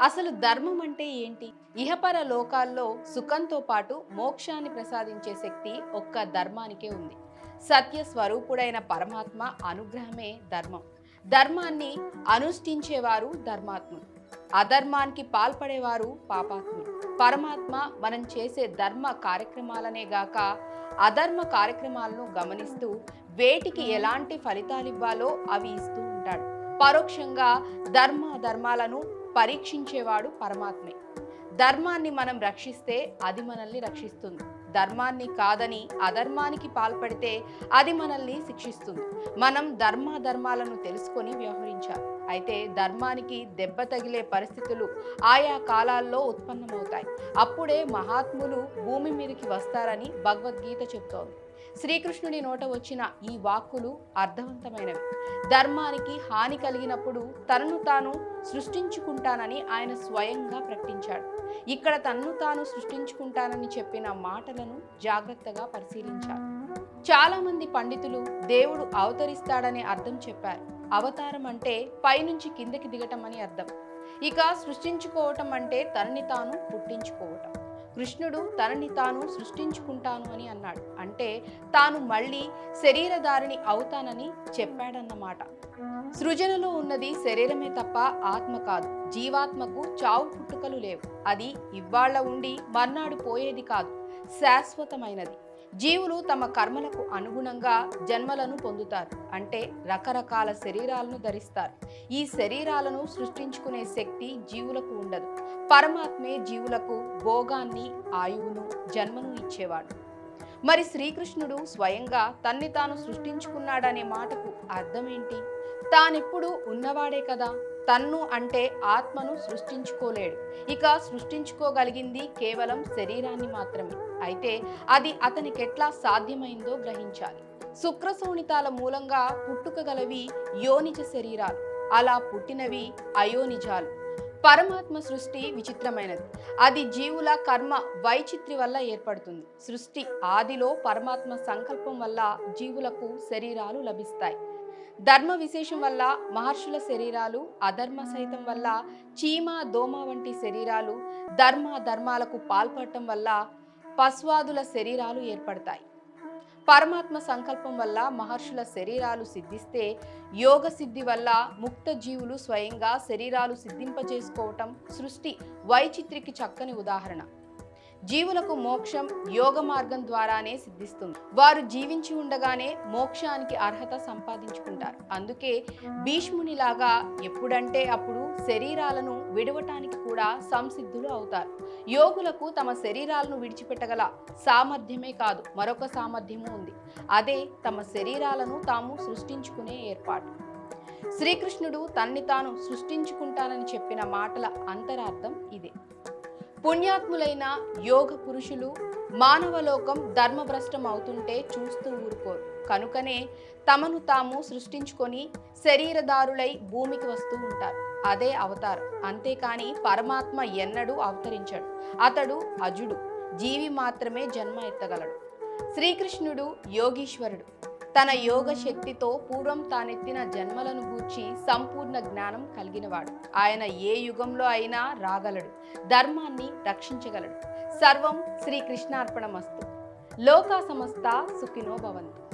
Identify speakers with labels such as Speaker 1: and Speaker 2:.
Speaker 1: అసలు ధర్మం అంటే ఏంటి? ఇహపర లోకాల్లో సుఖంతో పాటు మోక్షాన్ని ప్రసాదించే శక్తి ఒక్క ధర్మానికే ఉంది. సత్య స్వరూపుడైన పరమాత్మ అనుగ్రహమే ధర్మం. ధర్మాన్ని అనుష్ఠించేవారు ధర్మాత్ములు. అధర్మానికి పాల్పడేవారు పాపాత్ములు. పరమాత్మ మనం చేసే ధర్మ కార్యక్రమాలనే గాక అధర్మ కార్యక్రమాలను గమనిస్తూ వేటికి ఎలాంటి ఫలితాలు ఇవ్వాలో అవి ఇస్తూ ఉంటాడు. పరోక్షంగా ధర్మ ధర్మాలను పరీక్షించేవాడు పరమాత్మే. ధర్మాన్ని మనం రక్షిస్తే అది మనల్ని రక్షిస్తుంది. ధర్మాన్ని కాదని అధర్మానికి పాల్పడితే అది మనల్ని శిక్షిస్తుంది. మనం ధర్మ ధర్మాలను తెలుసుకొని వ్యవహరించాలి. అయితే ధర్మానికి దెబ్బ తగిలే పరిస్థితులు ఆయా కాలాల్లో ఉత్పన్నమవుతాయి. అప్పుడే మహాత్ములు భూమి మీదకి వస్తారని భగవద్గీత చెప్తోంది. శ్రీకృష్ణుడి నోట వచ్చిన ఈ వాక్కులు అర్థవంతమైనవి. ధర్మానికి హాని కలిగినప్పుడు తనను తాను సృష్టించుకుంటానని ఆయన స్వయంగా ప్రకటించాడు. ఇక్కడ తన్ను తాను సృష్టించుకుంటానని చెప్పిన మాటలను జాగ్రత్తగా పరిశీలించాలి. చాలామంది పండితులు దేవుడు అవతరిస్తాడనే అర్థం చెప్పారు. అవతారం అంటే పైనుంచి కిందకి దిగటం అని అర్థం. ఇక సృష్టించుకోవటం అంటే తనని తాను పుట్టించుకోవటం. కృష్ణుడు తనని తాను సృష్టించుకుంటాను అని అన్నాడు. అంటే తాను మళ్ళీ శరీరధారిణి అవుతానని చెప్పాడన్నమాట. సృజనలో ఉన్నది శరీరమే తప్ప ఆత్మ కాదు. జీవాత్మకు చావు పుట్టుకలు లేవు. అది ఇవాళ్ళ ఉండి మర్నాడు పోయేది కాదు. శాశ్వతమైనది. జీవులు తమ కర్మలకు అనుగుణంగా జన్మలను పొందుతారు. అంటే రకరకాల శరీరాలను ధరిస్తారు. ఈ శరీరాలను సృష్టించుకునే శక్తి జీవులకు ఉండదు. పరమాత్మే జీవులకు భోగాన్ని ఆయువును జన్మను ఇచ్చేవాడు. మరి శ్రీకృష్ణుడు స్వయంగా తన్ని తాను సృష్టించుకున్నాడనే మాటకు అర్థమేంటి? తానెప్పుడు ఉన్నవాడే కదా. తన్ను అంటే ఆత్మను సృష్టించుకోలేడు. ఇక సృష్టించుకోగలిగింది కేవలం శరీరాన్ని మాత్రమే. అయితే అది అతనికెట్లా సాధ్యమైందో గ్రహించాలి. శుక్రశోణితాల మూలంగా పుట్టుకగలవి యోనిజ శరీరాలు. అలా పుట్టినవి అయోనిజాలు. పరమాత్మ సృష్టి విచిత్రమైనది. అది జీవుల కర్మ వైచిత్రి వల్ల ఏర్పడుతుంది. సృష్టి ఆదిలో పరమాత్మ సంకల్పం వల్ల జీవులకు శరీరాలు లభిస్తాయి. ధర్మ విశేషం వల్ల మహర్షుల శరీరాలు అధర్మ సైతం వల్ల చీమ దోమ వంటి శరీరాలు ధర్మ ధర్మాలకు పాల్పడటం వల్ల పశ్వాదుల శరీరాలు ఏర్పడతాయి. పరమాత్మ సంకల్పం వల్ల మహర్షుల శరీరాలు సిద్ధిస్తే యోగ సిద్ధి వల్ల ముక్త జీవులు స్వయంగా శరీరాలు సిద్ధింపజేసుకోవటం సృష్టి వైచిత్రికి చక్కని ఉదాహరణ. జీవులకు మోక్షం యోగ మార్గం ద్వారానే సిద్ధిస్తుంది. వారు జీవించి ఉండగానే మోక్షానికి అర్హత సంపాదించుకుంటారు. అందుకే భీష్మునిలాగా ఎప్పుడంటే అప్పుడు శరీరాలను విడవటానికి కూడా సంసిద్ధులు అవుతారు. యోగులకు తమ శరీరాలను విడిచిపెట్టగల సామర్థ్యమే కాదు మరొక సామర్థ్యము ఉంది. అదే తమ శరీరాలను తాము సృష్టించుకునే ఏర్పాటు. శ్రీకృష్ణుడు తన్ని తాను సృష్టించుకుంటానని చెప్పిన మాటల అంతరార్థం ఇదే. పుణ్యాత్ములైన యోగ పురుషులు మానవలోకం ధర్మభ్రష్టం అవుతుంటే చూస్తూ ఊరుకోరు. కనుకనే తమను తాము సృష్టించుకొని శరీరదారులై భూమికి వస్తూ ఉంటారు. అదే అవతారం. అంతేకాని పరమాత్మ ఎన్నడూ అవతరించాడు. అతడు అజుడు. జీవి మాత్రమే జన్మ ఎత్తగలడు. శ్రీకృష్ణుడు యోగీశ్వరుడు. తన యోగ శక్తితో పూర్వం తానెత్తిన జన్మలను గూర్చి సంపూర్ణ జ్ఞానం కలిగినవాడు. ఆయన ఏ యుగంలో అయినా రాగలడు ధర్మాన్ని రక్షించగలడు. సర్వం శ్రీకృష్ణార్పణమస్తు. లోకా సమస్త సుఖినో భవంతు.